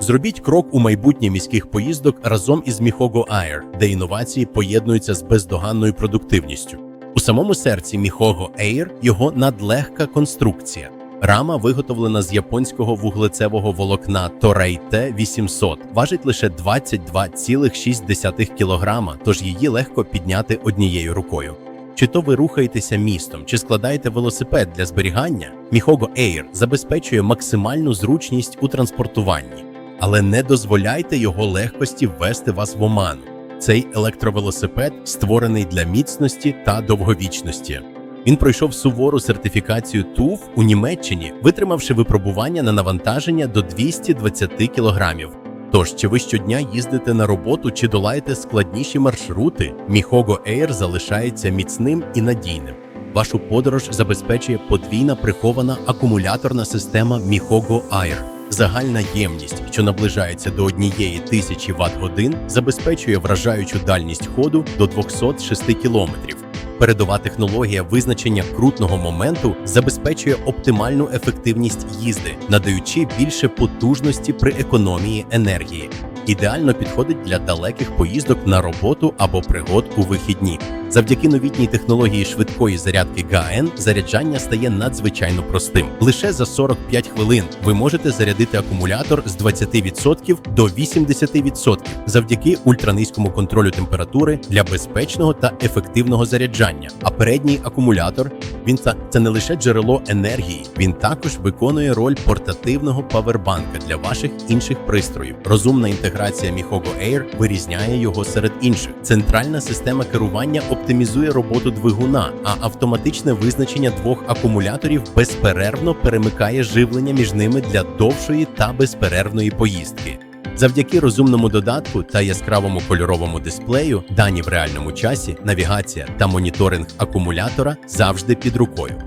Зробіть крок у майбутнє міських поїздок разом із Mihogo Air, де інновації поєднуються з бездоганною продуктивністю. У самому серці Mihogo Air його надлегка конструкція. Рама виготовлена з японського вуглецевого волокна Toray T800, важить лише 22,6 кг, тож її легко підняти однією рукою. Чи то ви рухаєтеся містом, чи складаєте велосипед для зберігання, Mihogo Air забезпечує максимальну зручність у транспортуванні, але не дозволяйте його легкості ввести вас в оману. Цей електровелосипед створений для міцності та довговічності. Він пройшов сувору сертифікацію TÜV у Німеччині, витримавши випробування на навантаження до 220 кілограмів. Тож, чи ви щодня їздите на роботу чи долаєте складніші маршрути, Mihogo Air залишається міцним і надійним. Вашу подорож забезпечує подвійна прихована акумуляторна система Mihogo Air. Загальна ємність, що наближається до однієї тисячі Вт-годин, забезпечує вражаючу дальність ходу до 206 кілометрів. Передова технологія визначення крутного моменту забезпечує оптимальну ефективність їзди, надаючи більше потужності при економії енергії. Ідеально підходить для далеких поїздок на роботу або пригод у вихідні. Завдяки новітній технології швидкої зарядки ГАЕН заряджання стає надзвичайно простим. Лише за 45 хвилин ви можете зарядити акумулятор з 20% до 80% завдяки ультранизькому контролю температури для безпечного та ефективного заряджання. А передній акумулятор він це, це не лише джерело енергії, він також виконує роль портативного павербанка для ваших інших пристроїв. Розумна інтеграція Mihogo Air вирізняє його серед інших. Центральна система керування оптимізує роботу двигуна, а автоматичне визначення двох акумуляторів безперервно перемикає живлення між ними для довшої та безперервної поїздки. Завдяки розумному додатку та яскравому кольоровому дисплею, дані в реальному часі, навігація та моніторинг акумулятора завжди під рукою.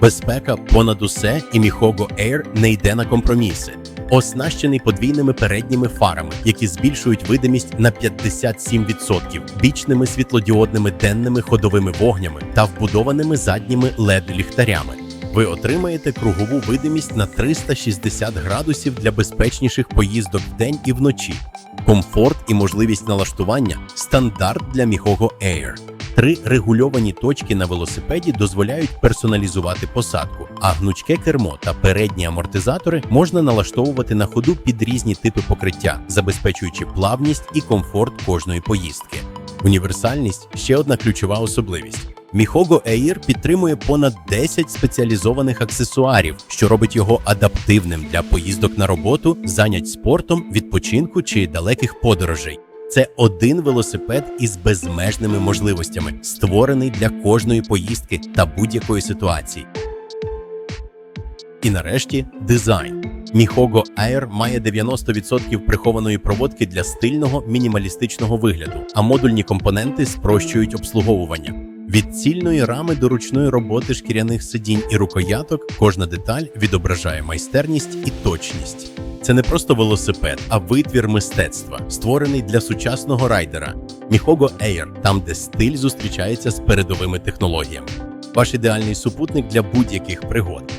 Безпека понад усе і Mihogo Air не йде на компроміси. Оснащений подвійними передніми фарами, які збільшують видимість на 57%, бічними світлодіодними денними ходовими вогнями та вбудованими задніми led ліхтарями. Ви отримаєте кругову видимість на 360 градусів для безпечніших поїздок вдень і вночі. Комфорт і можливість налаштування стандарт для Mihogo Air. Три регульовані точки на велосипеді дозволяють персоналізувати посадку, а гнучке кермо та передні амортизатори можна налаштовувати на ходу під різні типи покриття, забезпечуючи плавність і комфорт кожної поїздки. Універсальність ще одна ключова особливість. Mihogo Air підтримує понад 10 спеціалізованих аксесуарів, що робить його адаптивним для поїздок на роботу, занять спортом, відпочинку чи далеких подорожей. Це один велосипед із безмежними можливостями, створений для кожної поїздки та будь-якої ситуації. І нарешті дизайн. Mihogo Air має 90% прихованої проводки для стильного мінімалістичного вигляду, а модульні компоненти спрощують обслуговування. Від цільної рами до ручної роботи шкіряних сидінь і рукояток кожна деталь відображає майстерність і точність. Це не просто велосипед, а витвір мистецтва, створений для сучасного райдера. Міхого Air – там, де стиль зустрічається з передовими технологіями. Ваш ідеальний супутник для будь-яких пригод.